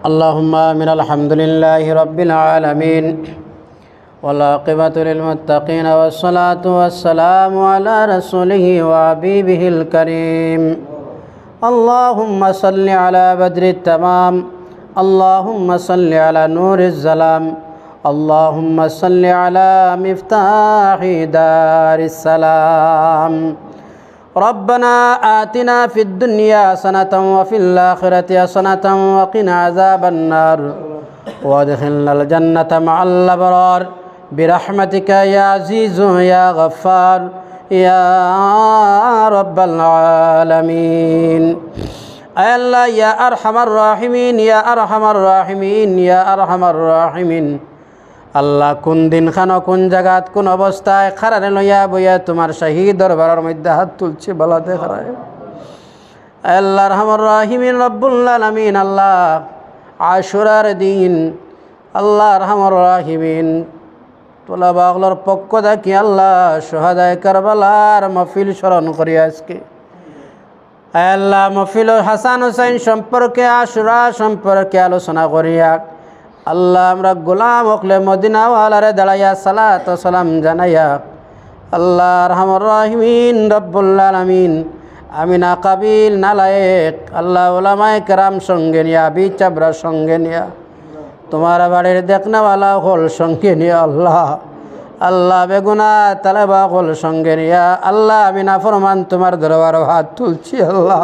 اللهم من الحمد لله رب العالمين. والعاقبة للمتقين والصلاة والسلام على رسوله وحبيبه الكريم. اللهم صل على بدر التمام. اللهم صل على نور الظلام. اللهم صل على مفتاح دار السلام. ربنا آتنا في الدنيا حسنة وفي الآخرة حسنة وقنا عذاب النار. وادخلنا الجنة مع الأبرار. برحمتك يا عزيز يا غفار. يا رب العالمين. أي الله يا أرحم الراحمين يا أرحم الراحمين يا أرحم الراحمين. আল্লাহ কোন দিন খানো, কোন জায়গাত কোন অবস্থায় খারানে লইয়া বইয়া তোমার শাহী দরবারের মধ্যে হাত তুলছে বলাতে আল্লাহ রহমর রাহিমিন রব্বুল্লাহ আমিন আল্লাহ আশুরার দিন, আল্লাহ রহমর রাহিমিন। তোলা বাগলার পক্ষ দেখি আল্লাহ সোহাদায় কারবালার মফিল স্মরণ করি আজকে। আল্লাহ মফিল হাসান হুসাইন সম্পর্কে, আশুরা সম্পর্কে আলোচনা করিয়া আল্লাহ আমরা গোলাম হকলে মদিনাওয়ালারে দাঁড়াইয়া সালাত সালাম জানাইয়া, আল্লাহ রহমর রাহিমিন রব্বুল্লাহ আমিন আমিনা কাবিল, নালায়েক, আল্লাহ ওলামায় কেরাম সঙ্গে নিয়া বি চাবরা সঙ্গে নিয়া, তোমার বাড়ির দেখনাওয়ালা হল সঙ্গে নিয়া, আল্লাহ আল্লাহ বেগুনা তালেবা হল সঙ্গে নিয়া, আল্লাহ আমিনা ফরমান তোমার দরবার হাত তুলছি, আল্লাহ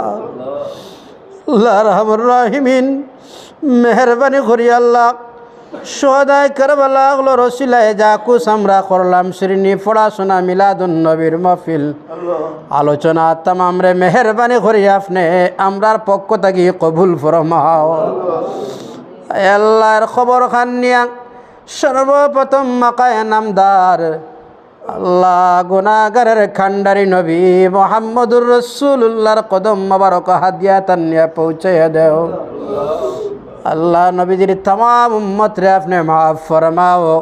আল্লাহ রহমর রাহিমিন, মেহরবানি করি, আল্লাহ সদায় করবালা হলো রসিলায় যা কুস আমরা করলাম শ্রীনি পড়াশোনা মিলাদুন নবীর মফিল আলোচনা তামাম রে মেহরবানি করি আপনি আমরার পক্ষ থাকি কবুল ফরমাও। আল্লাহর খবর খান নিয়া সর্বপ্রথম মাকায় নামদার। আল্লাহ গুনাগারের খান্ডারি নবী মোহাম্মদুর রসুল্লাহর কদম মোবারক হাদিয়া তান্নিয়া পৌঁছাইয়া দেও। আল্লাহ নবীজির তমাম উম্মতরে আপনি মাফ ফরমাও।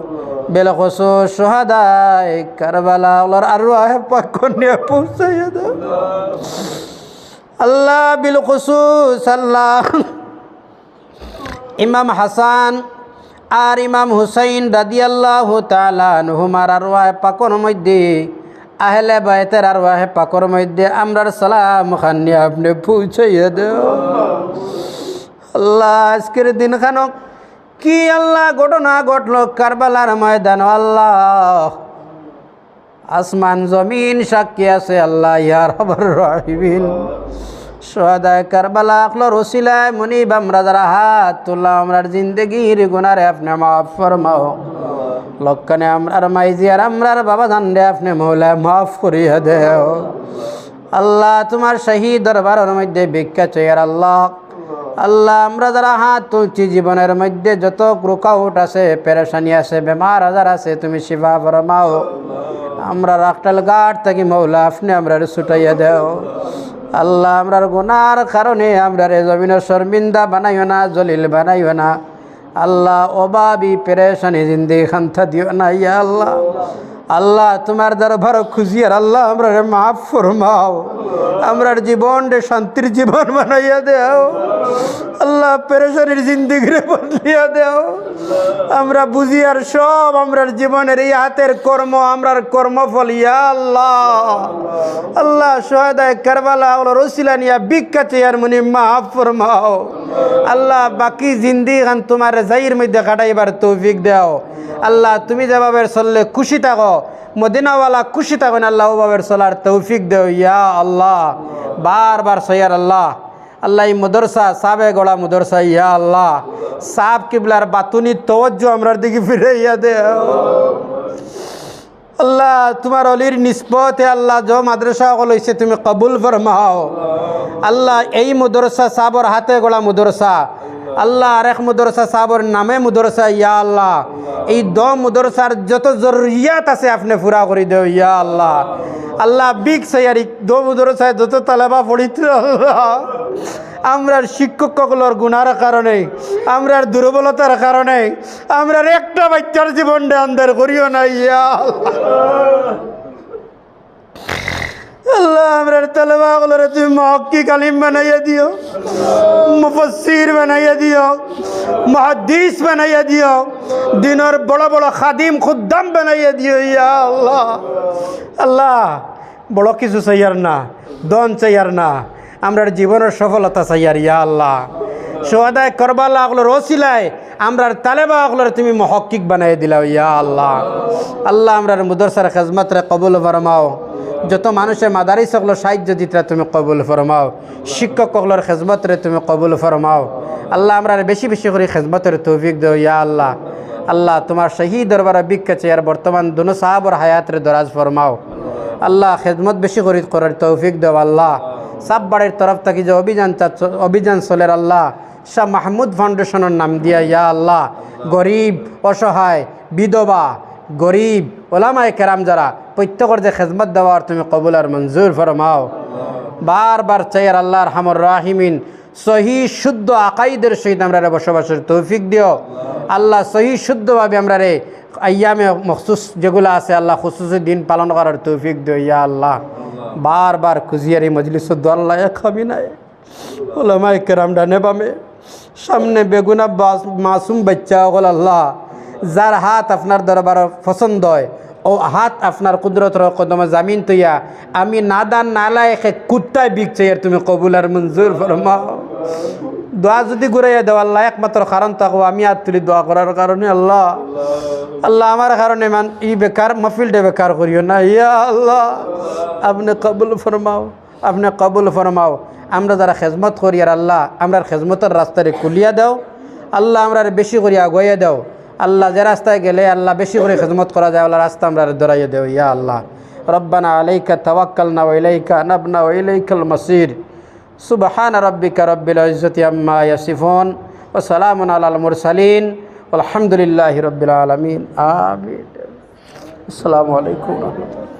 বেলখসু সোহাদাই কারবালা ওলার আরও আহে পাক নিয়ে পৌঁছাইয়া দেও। আল্লাহ বিল খুসুস আল্লাহ। ইমাম হাসান আর ইমাম হুসাইন রাদিয়াল্লাহ তালানহুমার আরওয়াহ পাকর মধ্যে, আহলে বাইতের আরওয়াহ পাকর মধ্যে আমরার সালাম খানি আপনি পৌঁছাইয়া দেও। আল্লাহ, আজকের দিন খানক কি আল্লাহ ঘটনা ঘটল কারবালার ময়দান? আল্লাহ, আসমান জমিন সাক্ষী আছে আল্লাহ ইয়ার খবর রাহিবিন সোহাদায় কারবালা আকলো রসিলায় মুনিব আমরা হাত তুললাম আমরার জিন্দগির গুনারে আপনি মাফ ফরমাও। লক্ষণে আমরার মাইজি আর আমরার বাবা জানলে আপনি মৌলায় মাফ করিয়া দেও। আল্লাহ, তোমার শহীদ দরবারের মধ্যে ভিক্ষা চেয়ার আল্লাহ আল্লাহ, আমরা যারা হাত তুলছি জীবনের মধ্যে, যত রুকাউট আছে, পেরেশানি আছে, বেমার আজার আছে, তুমি শিবা ফরমাও। আমরা রাখটাল গাঠ থাকি, মৌলা আপনি আমরা ছুটাইয়া দেও। আল্লাহ, আমরার গুনার কারণে আমরা রে জমিনের শর্মিন্দা বানাইও না, জলিল বানাইও না। আল্লাহ, অবাবি পেরেশানি জিন্দি খান্থা দিও না, ইয়া আল্লাহ। আল্লাহ, তোমার দরবার খুশিয়ার আল্লাহ, আমরা মাফ ফরমাও। আমরার জীবন রে শান্তির জীবন বানাইয়া দেও। আল্লাহ পেরেশানির জিন্দিগিরে বদলিয়া দেও। আমরা বুঝি আর সব আমরার জীবনের এই হাতের কর্ম, আমরার কর্মফল, ইয়া আল্লাহ। আল্লাহ সোহাদায় কারবালা রসিলা নিয়া ভিক্ষা চেয়ার মুনি মাফ ফরমাও। আল্লাহ বাকি জিন্দি খান তোমার জাইর মধ্যে কাটাইবার তৌফিক দেও। আল্লাহ তুমি যেভাবে চললে খুশি থাকো, মদিনাওয়ালা খুশি থাকো না, আল্লাহ ওভাবে চলার তৌফিক দেও, ইয়া আল্লাহ। বারবার সৈয়ার আল্লাহ। আল্লাহ মদরসা, সাবে গোড়া মদরসা, ইয়া আল্লাহ। সাব কিবলার বাতুনি তওজ্জ আমরার দিকে ফিরে ইয়া দে আল্লাহ, তোমার অলির নিষ্পতে আল্লাহ য মাদ্রাসা লইছে তুমি কবুল ফরমাও। আল্লাহ, এই মদরসা, সাবর হাতে গোড়া মুদরসা। আল্লাহ আরেক মুদরসা সাবর নামে মুদরসা, ইয়া আল্লাহ। এই দ মুদরসার যত জরুরিয়াত আছে আপনি পুরা করে দেও, ইয়া আল্লাহ। আল্লাহ বিগ সৈয়ারি দ মুদরসায় যত তালেবা পড়িত আমরার শিক্ষকগুলোর গুণার কারণে আমরার দুর্বলতার কারণে আমরার একটা বাচ্চার জীবন আন্দার করিও না, ইয়া আল্লাহ। আল্লাহ, আমরা তালেবা গুলোরে তুমি মহক্কি কালিম বানাইয়া দিও মুফসির বানাইয়া দিও মহাদিস বানাইয়া দিও, দিনের বড় বড় খাদিম খুদ্দাম বানাইয়া দিও, ইয়া আল্লাহ। আল্লাহ, বড় কিছু চাইয়ার না দন চাইয়ার না, আমরা জীবনের সফলতা চাইয়ার, ইয়া আল্লাহ। সোহাদায় করবাল্লা আগলোর ওসিলায় আমরার তালেবা আগলোর তুমি মহকিক বানাই দিলাও, ইয়া আল্লাহ। আল্লাহ আমরার মুদরসার খেজমতরে কবুল ফরমাও। যত মানুষের মাদারি সকল সাহায্য দিতরা তুমি কবুল ফরমাও। শিক্ষক সকলের খেজমতরে তুমি কবুল ফরমাও। আল্লাহ আমরা বেশি বেশি করে খেজমতের তৌফিক দেও, ইয়া আল্লাহ। আল্লাহ তোমার সেই দরবার বিজ্ঞা চেয়ার বর্তমান দুনো সাহাবর হায়াতের দরাজ ফরমাও। আল্লাহ খেদমত বেশি করে করার তৌফিক দেও, আল্লাহ। সাব বাড়ির তরফ থেকে যে অভিযান অভিযান চলের আল্লাহ। শাহ মাহমুদ ফাউন্ডেশনের নাম দিয়া, ইয়া আল্লাহ। গরিব, অসহায়, বিধবা, গরিব, ওলামায় কেরাম যারা প্রত্যেকের যে খেজমত দেওয়ার তুমি কবুল আর মঞ্জুর ফরমাও। বারবার চাইয়ার আল্লাহর হামর রাহিমিন, সহি শুদ্ধ আকাইদের সহিত আমরা বসবাসের তৌফিক দিও। আল্লাহ সহি শুদ্ধভাবে আমরা রে আয়ামে মখসুস যেগুলো আছে আল্লাহ খুসুসি দিন পালন করার তৌফিক দিও ইয়া আল্লাহ। বারবার খুঁজিয়ারি মজলিস আল্লাহ খাবি নাই ওলামাই কেরাম ডানে বামে। সামনে বেগুনা মাসুম বাচ্চা হল আল্লাহ, যার হাত আপনার দরবার পছন্দ হয়। ও হাত আপনার কুদরত কদমে জামিন তৈয়া। আমি নাদান নালায় কুত্তায় বিকছে আর তুমি কবুল আর মঞ্জুর ফরমাও। দোয়া যদি ঘুরাইয়া দেও, আল্লাহ একমাত্র কারণ থাকব, আমি আর তুলি দোয়া করার কারণে আল্লাহ। আল্লাহ আমার কারণে মান, ই বেকার মফিলটা বেকার করিও না, ইয়া আল্লাহ। আপনি কবুল ফরমাও, আপনি কবুল ফরমাও। আমরা যারা খেজমত করি আর আল্লাহ, আমরা খেজমতের রাস্তারে কুলিয়া দাও। আল্লাহ আমরা বেশি করে আগুয়াইয়া দাও। আল্লাহ যে রাস্তায় গেলে আল্লাহ বেশি করে খেজমত করা যায়, আল্লাহ রাস্তা আমরা দৌড়াইয়া দেও ইয়া আল্লাহ। রব্বানা আলাইকা তাওয়াক্কালনা ওয়াইলাইকা নাবনা ওয়াইলাইকাল মাসির। সুবহান রব্বিকা রব্বিল ইজ্জতি আম্মা ইয়াসিফুন। ওয়া সালামুন আলাল মুরসালিন। আলহামদুলিল্লাহি রব্বিল আলামিন। আমিন। আসসালামু আলাইকুম রাহমাতুল্লাহ।